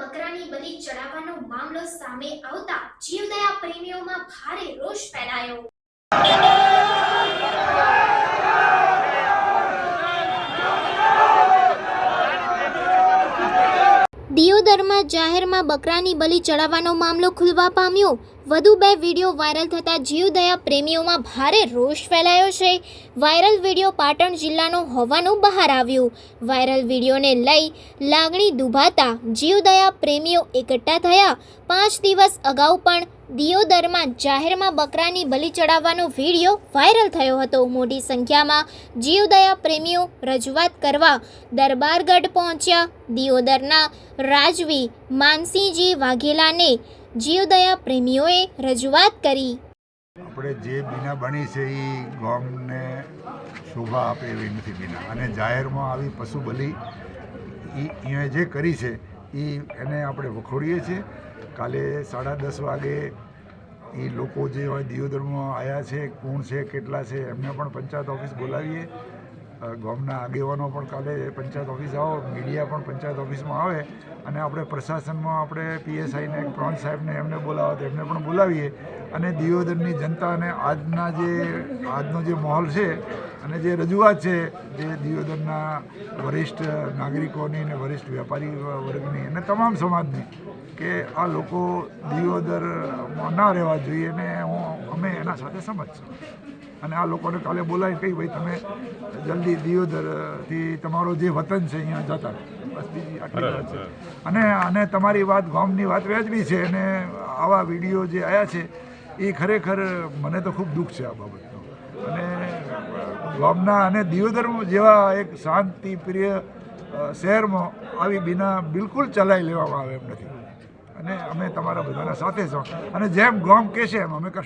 બકરાની બલિ ચડાવવાનો મામલો સામે આવતા જીવદયા પ્રેમીઓમાં ભારે રોષ ફેલાયો. દિયોદરમાં જાહેરમાં બકરાની બલિ ચડાવવાનો મામલો ખુલવા પામ્યો. વધુ બે વીડિયો વાયરલ થતા જીવદયા પ્રેમીઓમાં ભારે રોષ ફેલાયો છે. વાયરલ વીડિયો પાટણ જિલ્લાનો હોવાનું બહાર આવ્યું. વાયરલ વિડીયોને લઈ લાગણી દુભાતા જીવદયા પ્રેમીઓ એકઠા થયા. પાંચ દિવસ અગાઉ પણ દિયોદરમાં જાહેરમાં બકરાની બલિ ચડાવવાનો વીડિયો વાયરલ થયો હતો. મોટી સંખ્યામાં જીવદયા પ્રેમીઓ રજૂઆત કરવા દરબારગઢ પહોંચ્યા. દિયોદરના રાજવી માનસિંહજી વાઘેલાને જીવદયા પ્રેમીઓએ રજૂઆત કરી. આપણે જે બીના બની છે એ ગોમને શોભા આપે એવી નથી બીના. અને જાહેરમાં આવી પશુ બલિ એ જે કરી છે એ એને આપણે વખોડીએ છીએ. કાલે સાડા દસ વાગે એ લોકો જે હોય દિયોદરમાં આવ્યા છે, કોણ છે, કેટલા છે, એમને પણ પંચાયત ઓફિસ બોલાવીએ. ગામના આગેવાનો પણ કાલે પંચાયત ઓફિસ આવો, મીડિયા પણ પંચાયત ઓફિસમાં આવે અને આપણે પ્રશાસનમાં આપણે પીએસઆઈને પ્રોન સાહેબને એમને બોલાવો તો એમને પણ બોલાવીએ અને દિયોદરની જનતાને આજના જે, આજનો જે માહોલ છે અને જે રજૂઆત છે જે દિયોદરના વરિષ્ઠ નાગરિકોની અને વરિષ્ઠ વેપારી વર્ગની અને તમામ સમાજની કે આ લોકો દિયોદરમાં ના રહેવા જોઈએ ને હું, અમે એના સાથે સમજ છું. અને આ લોકોને કાલે બોલાવી કહી ભાઈ તમે જલ્દી દિયોદરથી તમારો જે વતન છે અહીંયા જતા. બસ બીજી આટલી વાત છે. અને અને તમારી વાત ગામની વાત વ્યાજબી છે અને આવા વીડિયો જે આવ્યા છે એ ખરેખર મને તો ખૂબ દુઃખ છે આ બાબતનું. અને ગામના અને દિયોદર જેવા એક શાંતિ પ્રિય શહેરમાં આવી બિના બિલકુલ ચલાવી લેવામાં આવે એમ નથી. અને અમે તમારા બધાના સાથે છો અને જેમ ગામ કહેશે એમ અમે